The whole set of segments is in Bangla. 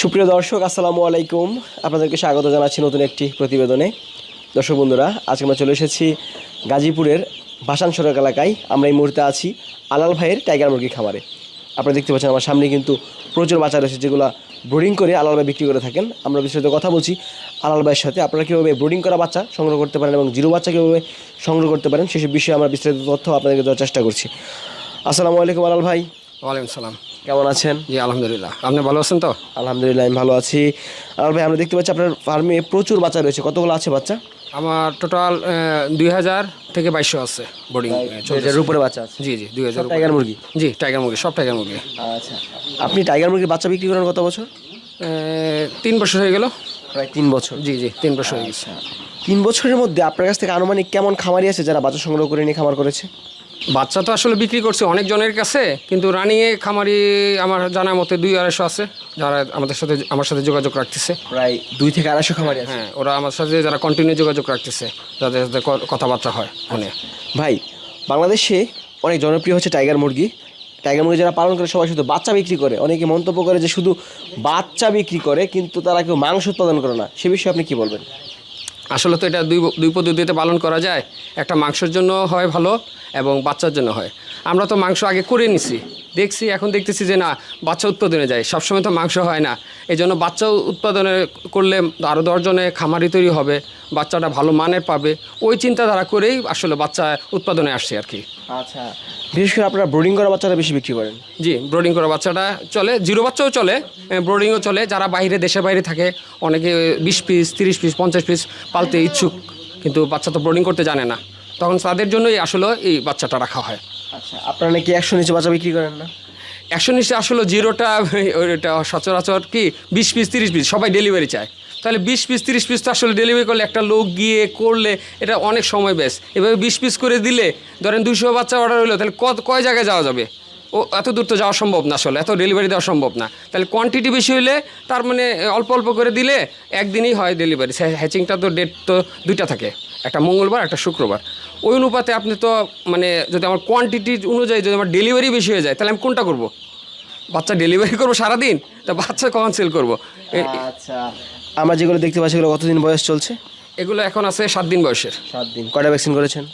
সুপ্রিয় দর্শক, আসসালামু আলাইকুম। আপনাদেরকে স্বাগত জানাচ্ছি নতুন একটি প্রতিবেদনে। দর্শক বন্ধুরা, আজকে আমরা চলে এসেছি গাজীপুরের ভাসান সড়ক এলাকায়। আমরা এই মুহূর্তে আছি আলাল ভাইয়ের টাইগার মুরগি খামারে। আপনারা দেখতে পাচ্ছেন আমার সামনে কিন্তু প্রচুর বাচ্চা রয়েছে যেগুলো ব্রোডিং করে আলাল ভাই বিক্রি করে থাকেন। আমরা বিস্তারিত কথা বলছি আলাল ভাইয়ের সাথে। আপনারা কীভাবে ব্রোডিং করা বাচ্চা সংগ্রহ করতে পারেন এবং জিরো বাচ্চা কীভাবে সংগ্রহ করতে পারেন সেসব বিষয়ে আমরা বিস্তারিত তথ্য আপনাদেরকে দেওয়ার চেষ্টা করছি। আসসালামু আলাইকুম আলাল ভাই। ওয়ালাইকুম সালাম। কেমন আছেন? জি আলহামদুলিল্লাহ। আপনি ভালো আছেন তো? আলহামদুলিল্লাহ আমি ভালো আছি। আর ভাই আমরা দেখতে পাচ্ছি আপনার ফার্মে প্রচুর বাচ্চা রয়েছে। কতগুলো আছে বাচ্চা? আমার টোটাল দুই হাজার থেকে বাইশশো আছে বোর্ডিং এটার উপরে বাচ্চা আছে? জি জি দুই হাজার টাইগার মুরগি? জি টাইগার মুরগি সব টাইগার মুরগি। আচ্ছা। আপনি টাইগার মুরগির বাচ্চা বিক্রি করেন কত বছর? তিন বছর হয়ে গেল। প্রায় তিন বছর। জি জি তিন বছর হয়ে গেছে। তিন বছরের মধ্যে আপনার কাছ থেকে আনুমানিক কেমন খামারি আছে যারা বাচ্চা সংগ্রহ করে নিয়ে খামার করেছে? বাচ্চা তো আসলে বিক্রি করছে অনেক জনের কাছে কিন্তু রানিংয়ে খামারি আমার জানার মতে দুই আড়াইশো আছে যারা আমাদের সাথে আমার সাথে যোগাযোগ রাখতেছে। প্রায় দুই থেকে আড়াইশো খামারি আছে। হ্যাঁ ওরা আমার সাথে যারা কন্টিনিউ যোগাযোগ রাখতেছে যাদের সাথে কথাবার্তা হয় ফোনে। ভাই বাংলাদেশে অনেক জনপ্রিয় হচ্ছে টাইগার মুরগি। টাইগার মুরগি যারা পালন করে সবাই শুধু বাচ্চা বিক্রি করে। অনেকে মন্তব্য করে যে শুধু বাচ্চা বিক্রি করে কিন্তু তারা কেউ মাংস উৎপাদন করে না। সে বিষয়ে আপনি কি বলবেন? আসলে তো এটা দুই দুই পদ্ধতিতে পালন করা যায়। একটা মাংসের জন্য হয় ভালো এবং বাচ্চার জন্য হয়। আমরা তো মাংস আগে করে নিছি। দেখছি, এখন দেখতেছি যে না, বাচ্চা উৎপাদনে যায়। সবসময় তো মাংস হয় না। এই জন্য বাচ্চা উৎপাদনে করলে আরও দশজনে খামারি তৈরি হবে, বাচ্চাটা ভালো মানের পাবে। ওই চিন্তাধারা করেই আসলে বাচ্চা উৎপাদনে আসছে আর কি। আচ্ছা বিশেষ করে আপনারা ব্রোডিং করা বাচ্চারা বেশি বিক্রি করেন? জি ব্রোডিং করা বাচ্চাটা চলে জিরো বাচ্চাও চলে ব্রোডিংও চলে যারা বাইরে দেশের বাইরে থাকে অনেকে বিশ পিস তিরিশ পিস পঞ্চাশ পিস পালতে ইচ্ছুক কিন্তু বাচ্চা তো ব্রোডিং করতে জানে না। তখন তাদের জন্যই আসলে এই বাচ্চাটা রাখা হয়। আচ্ছা আপনারা নাকি একশো নিচে বাচ্চা বিক্রি করেন না? একশো নিচে আসলে জিরোটা ওইটা সচরাচর কি বিশ পিস তিরিশ পিস সবাই ডেলিভারি চায়। তাহলে বিশ পিস, তিরিশ পিস তো আসলে ডেলিভারি করলে, একটা লোক গিয়ে করলে এটা অনেক সময় বেশ। এভাবে বিশ পিস করে দিলে, ধরেন দুশো বাচ্চা অর্ডার হলো তাহলে কত, কয় জায়গায় যাওয়া যাবে? ও, এত দূর তো যাওয়া সম্ভব না আসলে, এত ডেলিভারি দেওয়া সম্ভব না। তাহলে কোয়ান্টিটি বেশি হলে তার মানে অল্প অল্প করে দিলে একদিনই হয় ডেলিভারি হ্যাচিংটা তো ডেট তো দুইটা থাকে, একটা মঙ্গলবার, একটা শুক্রবার। ওই অনুপাতে আপনি তো মানে যদি আমার কোয়ান্টিটি অনুযায়ী যদি আমার ডেলিভারি বেশি হয়ে যায়, তাহলে আমি কোনটা করব? বাচ্চা ডেলিভারি করব সারাদিন? তা বাচ্চা কখন সেল করব? আচ্ছা। আমরা যেগুলো দেখতে পাচ্ছি এগুলো কতদিন বয়স চলছে? এগুলো এখন আছে সাত দিন বয়সের। সাত দিন। কয়টা ভ্যাকসিন করেছেন?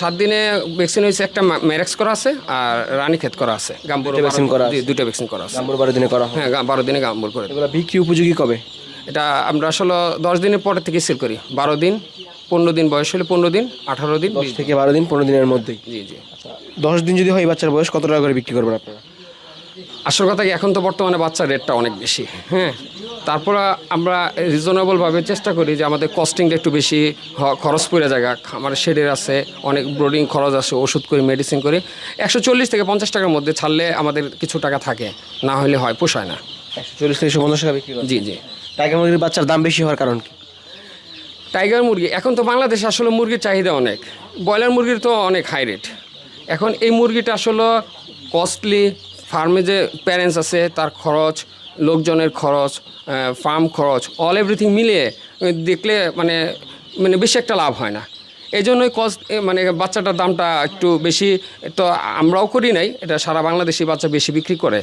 সাত দিনে ভ্যাকসিন হয়েছে একটা ম্যারেক্স করা আছে আর রানীক্ষেত করা আছে। গাম্বুর ভ্যাকসিন করা। দুটো ভ্যাকসিন করা আছে। নাম্বার বারো দিনে করা হ্যাঁ। বারো দিনে গাম্বুর করে এগুলো বিক্রি উপযোগী কবে? এটা আমরা আসলে দশ দিনের পরে থেকে সেল করি। বারো দিন পনেরো দিন বয়স হলে পনেরো দিন আঠারো দিন থেকে বারো দিন পনেরো দিনের মধ্যেই। জি জি। দশ দিন যদি হয় বাচ্চার বয়স কত টাকা করে বিক্রি করবেন আপনারা? আসল কথা কি এখন তো বর্তমানে বাচ্চার রেটটা অনেক বেশি। হ্যাঁ? তারপর আমরা রিজনেবলভাবে চেষ্টা করি যে আমাদের কস্টিংটা একটু বেশি খরচ পড়ে জায়গা আমার শেডের আছে অনেক ব্রোডিং খরচ আছে ওষুধ করি মেডিসিন করি। একশো চল্লিশ থেকে পঞ্চাশ টাকার মধ্যে ছাড়লে আমাদের কিছু টাকা থাকে না হলে হয় পোষায় না। একশো চল্লিশ থেকে পঞ্চাশ টাকা বিক্রি জি জি। টাইগার মুরগির বাচ্চার দাম বেশি হওয়ার কারণ কি? টাইগার মুরগি এখন তো বাংলাদেশে আসলে মুরগির চাহিদা অনেক। ব্রয়লার মুরগির তো অনেক হাই রেট এখন এই মুরগিটা আসলে কস্টলি ফার্মে যে প্যারেন্টস আছে তার খরচ লোকজনের খরচ ফার্ম খরচ অল এভরিথিং মিলিয়ে দেখলে মানে মানে বেশি একটা লাভ হয় না। এই জন্যই কস্ট মানে বাচ্চাটার দামটা একটু বেশি তো আমরাও করি নাই এটা সারা বাংলাদেশি বাচ্চা বেশি বিক্রি করে।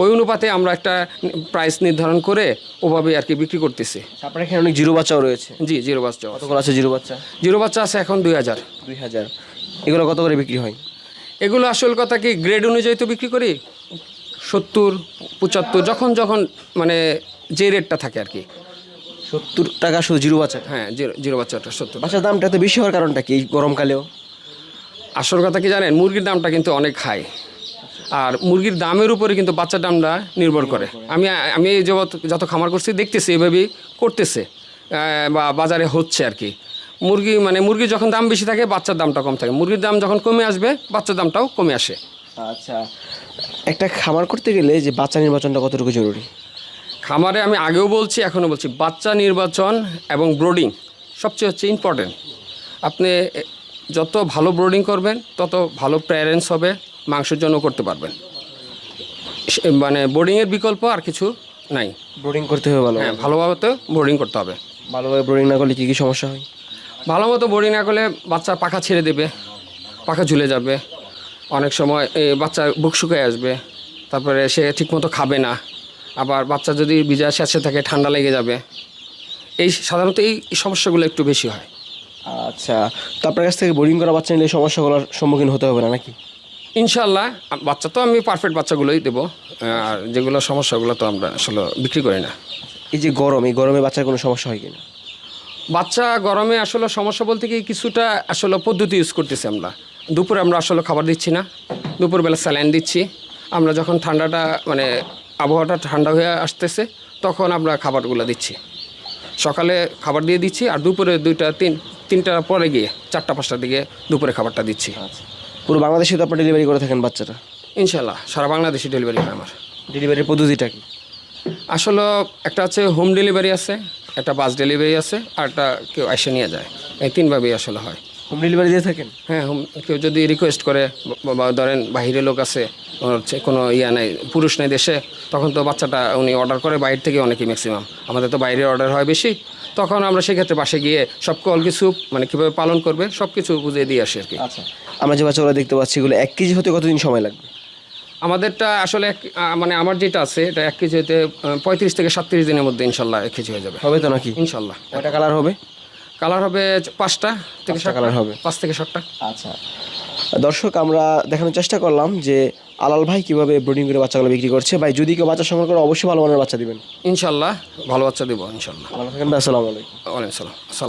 ওই অনুপাতে আমরা একটা প্রাইস নির্ধারণ করে ওভাবে আর কি বিক্রি করতেছি। আপনার এখানে অনেক জিরো বাচ্চাও রয়েছে? জি জিরো বাচ্চা কতগুলো আছে জিরো বাচ্চা? জিরো বাচ্চা আছে এখন দুই হাজার। দুই হাজার। এগুলো কত করে বিক্রি হয়? এগুলো আসল কথা কি গ্রেড অনুযায়ী তো বিক্রি করি? সত্তর পঁচাত্তর যখন যখন মানে যে রেটটা থাকে আর কি। সত্তর টাকা শুধু জিরো বাচ্চা? হ্যাঁ জিরো জিরো বাচ্চাটা সত্তর বাচ্চার দামটা এত বেশি হওয়ার কারণটা কি এই গরমকালেও? আসল কথা কি জানেন? মুরগির দামটা কিন্তু অনেক হাই আর মুরগির দামের উপরে কিন্তু বাচ্চার দামটা নির্ভর করে। আমি আমি যত খামার করছি দেখতেছি এভাবেই করতেছে। বা বাজারে হচ্ছে আর কি। মুরগি মানে মুরগির যখন দাম বেশি থাকে বাচ্চার দামটা কম থাকে। মুরগির দাম যখন কমে আসবে বাচ্চার দামটাও কমে আসে। আচ্ছা। একটা খামার করতে গেলে যে বাচ্চা নির্বাচনটা কতটুকু জরুরি? খামারে আমি আগেও বলছি এখনও বলছি বাচ্চা নির্বাচন এবং ব্রোডিং সবচেয়ে হচ্ছে ইম্পর্টেন্ট আপনি যত ভালো ব্রোডিং করবেন তত ভালো প্যারেন্টস হবে মাংসের জন্য করতে পারবেন। মানে বোর্ডিংয়ের বিকল্প আর কিছু নাই। ব্রোডিং করতে হবে ভালো হ্যাঁ ভালোভাবে তো বোর্ডিং করতে হবে। ভালোভাবে ব্রোডিং না করলে কী কী সমস্যা হয়? ভালো মতো বোর্ডিং না করলে বাচ্চা পাখা ছেড়ে দেবে পাখা ঝুলে যাবে। অনেক সময় এ, বাচ্চা বুক শুকিয়ে আসবে তারপরে সে ঠিকমতো খাবে না। আবার বাচ্চা যদি ভিজা শেষে থাকে ঠান্ডা লেগে যাবে। এই সাধারণত এই সমস্যাগুলো একটু বেশি হয়। আচ্ছা তো আপনার কাছ থেকে বোরিং করা বাচ্চা নিলে এই সমস্যাগুলোর সম্মুখীন হতে হবে না নাকি? ইনশাল্লাহ বাচ্চা তো আমি পারফেক্ট বাচ্চাগুলোই দেবো। আর যেগুলো সমস্যাগুলো তো আমরা আসলে বিক্রি করি না। এই যে গরম এই গরমে বাচ্চার কোনো সমস্যা হয় কিনা? বাচ্চা গরমে আসলে সমস্যা বলতে কি কিছুটা আসলে পদ্ধতি ইউজ করতেছি আমরা। দুপুরে আমরা আসলে খাবার দিচ্ছি না দুপুরবেলা স্যালাইন দিচ্ছি। আমরা যখন ঠান্ডাটা মানে আবহাওয়াটা ঠান্ডা হয়ে আসতেছে তখন আমরা খাবারগুলো দিচ্ছি। সকালে খাবার দিয়ে দিচ্ছি আর দুপুরে দুইটা তিন তিনটার পরে গিয়ে চারটা পাঁচটার দিকে দুপুরে খাবারটা দিচ্ছি। পুরো বাংলাদেশে তো আপনি ডেলিভারি করে থাকেন বাচ্চাটা ইনশাল্লাহ সারা বাংলাদেশে ডেলিভারি হয় আমার। ডেলিভারির পদ্ধতিটা কি? আসলে একটা আছে হোম ডেলিভারি আছে একটা বাস ডেলিভারি আছে আর একটা কেউ এসে নিয়ে যায়। এই তিনভাবেই আসলে হয়। হোম ডেলিভারি দিয়ে থাকেন? হ্যাঁ হোম কেউ যদি রিকোয়েস্ট করে বা- ধরেন বাহিরে লোক আছে হচ্ছে কোনো ইয়া নাই পুরুষ নেই দেশে তখন তো বাচ্চাটা উনি অর্ডার করে বাইরে থেকে অনেকেই ম্যাক্সিমাম আমাদের তো বাইরে অর্ডার হয় বেশি। তখন আমরা সেক্ষেত্রে পাশে গিয়ে সব কল কিছু মানে কীভাবে পালন করবে সব কিছু বুঝিয়ে দিয়ে আসি আর কি। আচ্ছা। আমরা যে বাচ্চাগুলো দেখতে পাচ্ছি এগুলো এক কেজি হতে কতদিন সময় লাগবে? আমাদেরটা আসলে এক মানে আমার যেটা আছে এটা এক কেজি হতে পঁয়ত্রিশ থেকে সাতত্রিশ দিনের মধ্যে ইনশাল্লাহ এক কেজি হয়ে যাবে। হবে তো নাকি? ইনশাল্লাহ। কয়টা কালার হবে? কালার হবে পাঁচটা থেকে সাতটা। হবে। পাঁচ থেকে সাতটা। আচ্ছা। দর্শক আমরা দেখানোর চেষ্টা করলাম যে আলাল ভাই কীভাবে ব্রিডিং করে বাচ্চাগুলো বিক্রি করছে। ভাই যদি কেউ বাচ্চা সংগ্রহ করে অবশ্যই ভালো মানের বাচ্চা দিবেন। ইনশাল্লাহ ভালো বাচ্চা দেবো ইনশাল্লাহ। ভালো ভাই আসসালামু আলাইকুম। ওয়ালাইকুম সালাম